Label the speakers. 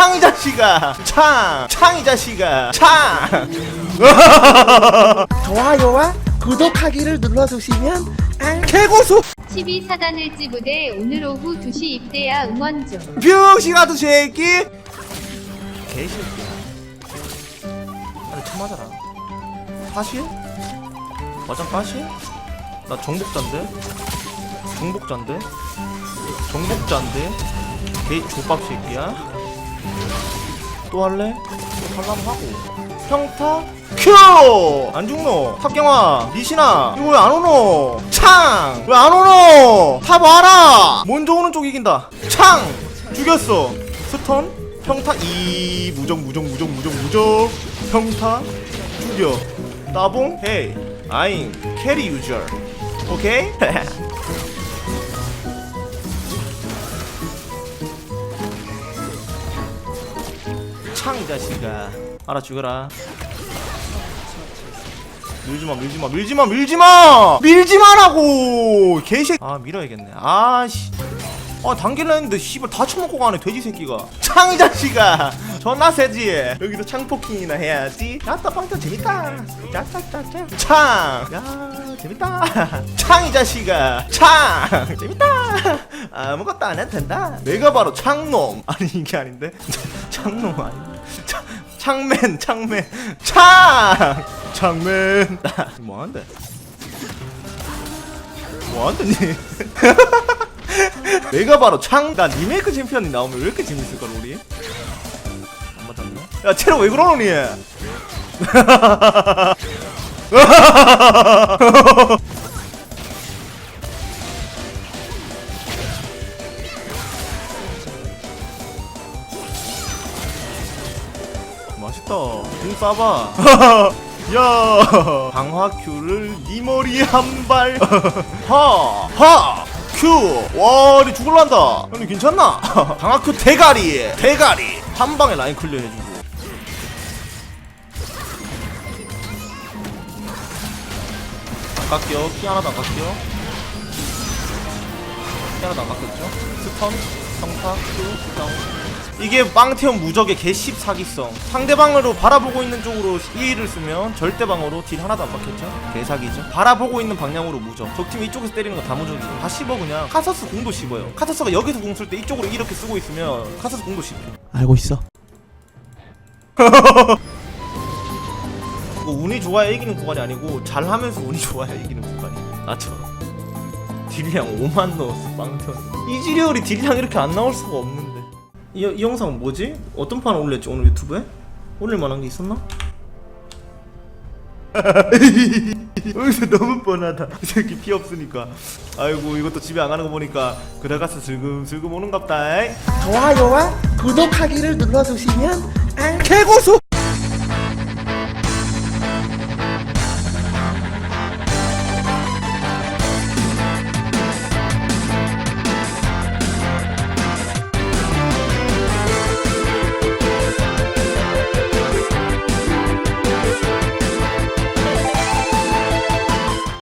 Speaker 1: 창 이 자식아 창! 창 이 자식아 창!
Speaker 2: 좋아요와 구독하기를 눌러주시면 안
Speaker 1: 개고수
Speaker 3: 12사단을지 부대 오늘 오후 2시 입대야 응원 좀.
Speaker 1: 병신아도 새끼 개새끼야 아니 쳐 맞아라 사실? 맞아 사실? 나 정복자인데? 정복자인데? 정복자인데? 개 족밥 새끼야 또 할래? 또 할라면 하고 평타 큐! 안 죽노? 탑경아 리신아 이거 왜 안 오노? 창! 왜 안 오노? 탑 와라! 먼저 오는 쪽 이긴다 창! 죽였어 스턴 평타 이 무적 무적 무적 무적 무적 평타 죽여 따봉 헤이 아임 캐리 유저 오케이? 창이 자식아. 알아 죽여라. 밀지마 밀지마 밀지마 밀지마! 밀지마라고! 개새 아 밀어야겠네. 아씨. 아 단길라 했는데 씨발 다 처먹고 가네 돼지 새끼가. 창이 자식아. 존나 세지. 여기서 창포킹이나 해야지. 야따 빵따 재밌다. 야따따따 창야 재밌다. 창이 자식아. 창. 재밌다. 아무것도 안 해도 된다. 내가 바로 창놈. 아니 이게 아닌데? 창놈 아니 창- 창맨 창맨 창 창맨 뭐하는데 뭐하는데 니 내가 바로 창, 나 리메이크 챔피언이 나오면 왜 이렇게 재밌을까, 롤이? 안 맞았나? 야, 체로 왜 그러노니? 맛있다. 공 쏴봐. 야, 강화 큐를 네 머리에 한 발. 하, 하, 큐. 와, 니 죽을란다. 아니 괜찮나? 강화 큐 대가리, 대가리. 한 방에 라인 클리어 해주고. 안 깎여. 키 하나도 안 깎여. 키 하나도 안 깎였죠? 스턴, 성타, 큐, 다운. 이게 빵태형 무적의 개씹 사기성. 상대방으로 바라보고 있는 쪽으로 E를 쓰면 절대 방어로 딜 하나도 안 박혔죠? 개사기죠? 바라보고 있는 방향으로 무적. 적팀이 이쪽에서 때리는 거 다 무적이죠 다 씹어 그냥. 카서스 공도 씹어요. 카서스가 여기서 공 쓸 때 이쪽으로 이렇게 쓰고 있으면 카서스 공도 씹혀.
Speaker 2: 알고 있어.
Speaker 1: 뭐 운이 좋아야 이기는 구간이 아니고 잘하면서 운이 좋아야 이기는 구간이. 나처럼. 딜량 5만 넣었어 빵태형 이지리얼이 딜량 이렇게 안 나올 수가 없는데 이, 이 영상은 뭐지? 어떤 판 올렸지 오늘 유튜브에? 올릴 만한 게 있었나? 여기서 너무 뻔하다 이 새끼 피 없으니까 아이고 이것도 집에 안 가는 거 보니까 그래가서 슬금슬금 오는갑다
Speaker 2: 좋아요와 구독하기를 눌러주시면 안
Speaker 1: 개고수